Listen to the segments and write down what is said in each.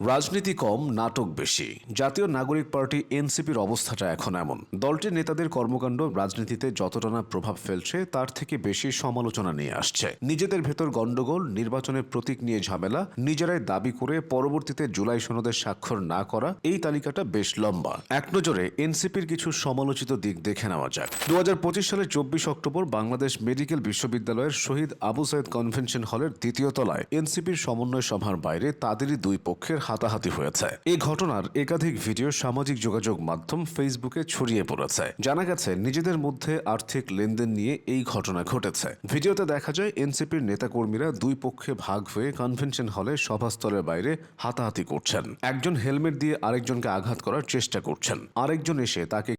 রাজনীতি কম, নাটক বেশি। জাতীয় নাগরিক পার্টি এনসিপির অবস্থাটা এখন এমন। দলটির নেতাদের কর্মকাণ্ড, রাজনীতিতে যতটা না প্রভাব ফেলছে, তার থেকে বেশি সমালোচনা নিয়ে আসছে। নিজেদের ভেতর গণ্ডগোল, নির্বাচনের প্রতীক নিয়ে ঝামেলা, নিজেরাই দাবি করে পরবর্তীতে জুলাই সনদের স্বাক্ষর না করা, এই তালিকাটা বেশ লম্বা। এক নজরে এনসিপির কিছু সমালোচিত দিক দেখে নেওয়া যাক। দু হাজার পঁচিশ সালের চব্বিশ অক্টোবর বাংলাদেশ মেডিকেল বিশ্ববিদ্যালয়ের শহীদ আবু সাইদ কনভেনশন হলের দ্বিতীয় তলায় এনসিপির সমন্বয় সভার বাইরে তাদেরই দুই পক্ষের হাতাহাতি হয়েছে। এ ঘটনার একাধিক ভিডিও সামাজিক যোগাযোগ মাধ্যম ফেসবুকে ছড়িয়ে পড়েছে। জানা গেছে, নিজেদের মধ্যে আর্থিক লেনদেন নিয়ে এই ঘটনা ঘটেছে। ভিডিওতে দেখা যায়, এনসিপির নেতাকর্মীরা দুই পক্ষে ভাগ হয়ে কনভেনশন হলে সভাস্থলের বাইরে হাতাহাতি করছেন। একজন হেলমেট দিয়ে আরেকজনকে আঘাত করার চেষ্টা করছেন। আরেকজন এসে তাকে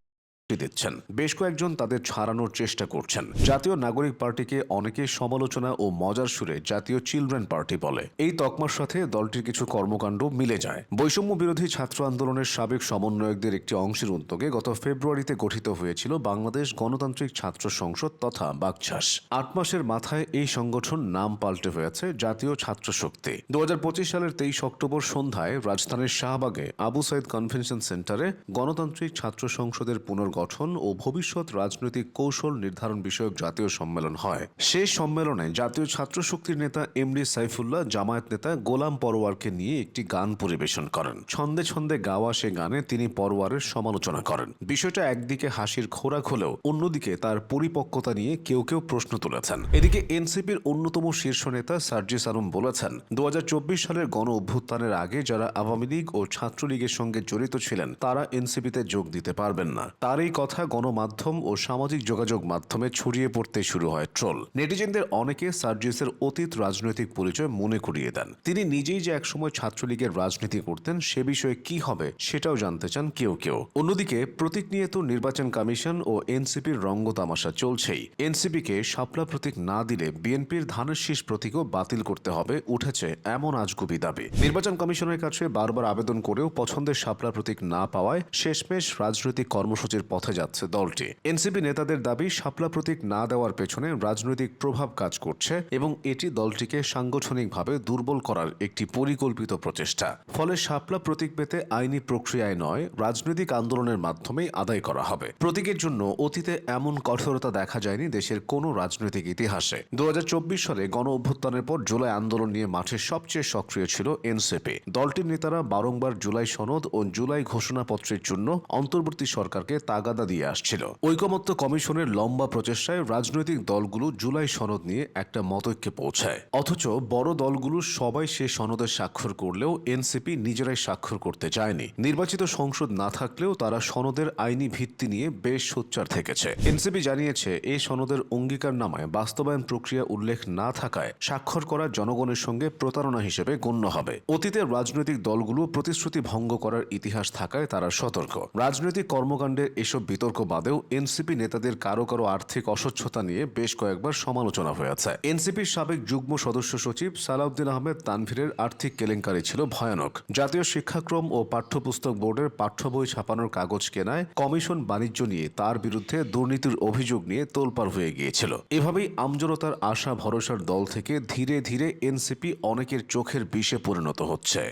দিচ্ছেন। বেশ কয়েকজন তাদের ছাড়ানোর চেষ্টা করছেন। জাতীয় নাগরিক পার্টিকে অনেকে সমালোচনা ও মজার সুরে জাতীয় চিলড্রেন পার্টি বলে। এই তকমার সাথে দলটির কিছু কর্মকাণ্ড মিলে যায়। বৈষম্য বিরোধী ছাত্র আন্দোলনের সাবেক সমন্বয়কদের একটি অংশের উদ্যোগে গত ফেব্রুয়ারিতে গঠিত হয়েছিল বাংলাদেশ গণতান্ত্রিক ছাত্র সংসদ তথা বাকছাস আট মাসের মাথায় এই সংগঠন নাম পাল্টে হয়েছে জাতীয় ছাত্র শক্তি। দু হাজার পঁচিশ সালের তেইশ অক্টোবর সন্ধ্যায় রাজধানীর শাহবাগে আবু সাইদ কনভেনশন সেন্টারে গণতান্ত্রিক ছাত্র সংসদের পুনর্গঠন ও ভবিষ্যৎ রাজনৈতিক কৌশল নির্ধারণ বিষয়ক জাতীয় সম্মেলন হয়। সেই সম্মেলনে জাতীয় ছাত্র শক্তির নেতা এমডি সাইফুল্লাহ, জামায়াত নেতা গোলাম পরোয়ারকে নিয়ে একটি গান পরিবেশন করেন। ছন্দে ছন্দে গাওয়া সে গানে তিনি পরোয়ারের সমালোচনা করেন। বিষয়টা একদিকে হাসির খোরাক হলেও অন্যদিকে তার পরিপক্কতা নিয়ে কেউ কেউ প্রশ্ন তুলেছেন। এদিকে এনসিপির অন্যতম শীর্ষ নেতা সার্জিস আলম বলেছেন দু হাজার চব্বিশ সালের গণ অভ্যুত্থানের আগে যারা আওয়ামী লীগ ও ছাত্রলীগের সঙ্গে জড়িত ছিলেন, তারা এনসিপিতে যোগ দিতে পারবেন না। তার এই কথা গণমাধ্যম ও সামাজিক যোগাযোগ মাধ্যমে ছড়িয়ে পড়তে শুরু হয়। ট্রোল। নেটিজেনদের অনেকে সার্জিসের অতীত রাজনৈতিক পরিচয় মনে করিয়ে দেন। তিনি নিজেই যে একসময় ছাত্রলীগের রাজনীতি করতেন, সে বিষয়ে কি হবে সেটাও জানতে চান কেউ কেউ। অন্যদিকে প্রতীক নিয়ে তো নির্বাচন কমিশন ও এনসিপির রঙ্গ তামাশা চলছেই। এনসিপিকে শাপলা প্রতীক না দিলে বিএনপির ধানের শীষ প্রতীকও বাতিল করতে হবে, উঠেছে এমন আজগুবি দাবি। নির্বাচন কমিশনের কাছে বারবার আবেদন করেও পছন্দের শাপলা প্রতীক না পাওয়ায় শেষমেশ রাজনৈতিক কর্মসূচির পথে যাচ্ছে দলটি। এনসিপি নেতাদের দাবি, শাপলা প্রতীক না দেওয়ার পেছনে রাজনৈতিক প্রভাব কাজ করছে এবং এটি দলটিকে সাংগঠনিকভাবে দুর্বল করার একটি পরিকল্পিত প্রচেষ্টা। ফলে শাপলা প্রতীক পেতে আইনি প্রক্রিয়ায় নয়, রাজনৈতিক আন্দোলনের মাধ্যমেই আদায় করা হবে। প্রতীকের জন্য অতীতে এমন কঠোরতা দেখা যায়নি দেশের কোনো রাজনৈতিক ইতিহাসে। দু হাজার চব্বিশ সালে গণ অভ্যুত্থানের পর জুলাই আন্দোলন নিয়ে মাঠে সবচেয়ে সক্রিয় ছিল এনসিপি। দলটির নেতারা বারংবার জুলাই সনদ ও জুলাই ঘোষণাপত্রের জন্য অন্তর্বর্তী সরকারকে তাগাদা দিয়ে আসছিল। ঐকমত্য কমিশনের লম্বা প্রচেষ্টায় রাজনৈতিক দলগুলো জুলাই সনদ নিয়ে একটা মতৈক্যে পৌঁছায়। অথচ বড় দলগুলো সবাই সে সনদে স্বাক্ষর করলেও এনসিপি নিজেরাই স্বাক্ষর করতে চায়নি। নির্বাচিত সংসদ না থাকলেও তারা সনদের আইনি ভিত্তি নিয়ে বেশ সোচ্চার থেকেছে। এনসিপি জানিয়েছে এই সনদের অঙ্গীকারনামায় বাস্তবায়ন প্রক্রিয়া উল্লেখ না থাকায় স্বাক্ষর করা জনগণের সঙ্গে প্রতারণা হিসেবে গণ্য হবে। অতীতে রাজনৈতিক দলগুলো প্রতিশ্রুতি ভঙ্গ করার ইতিহাস থাকায় তারা সতর্ক। রাজনৈতিক কর্মকাণ্ডের কর্মকাণ্ডে এসব বিতর্ক বাদেও এনসিপি নেতাদের কারও কারও আর্থিক অস্বচ্ছতা নিয়ে বেশ কয়েকবার সমালোচনা হয়েছে এনসিপির সাবেক যুগ্ম সদস্য সচিব সালাউদ্দিন আহমেদ তানভীরের আর্থিক কেলেঙ্কারি ছিল ভয়ানক। জাতীয় শিক্ষাক্রম ও পাঠ্যপুস্তক বোর্ডের পাঠ্য বই ছাপানোর কাগজ কেনায় কমিশন বাণিজ্য নিয়ে তার বিরুদ্ধে দুর্নীতির অভিযোগ নিয়ে তোলপাড় হয়ে গিয়েছিল। এভাবেই আমজনতার আশা ভরসার দল থেকে ধীরে ধীরে এনসিপি অনেকের চোখের বিষে পরিণত হচ্ছে।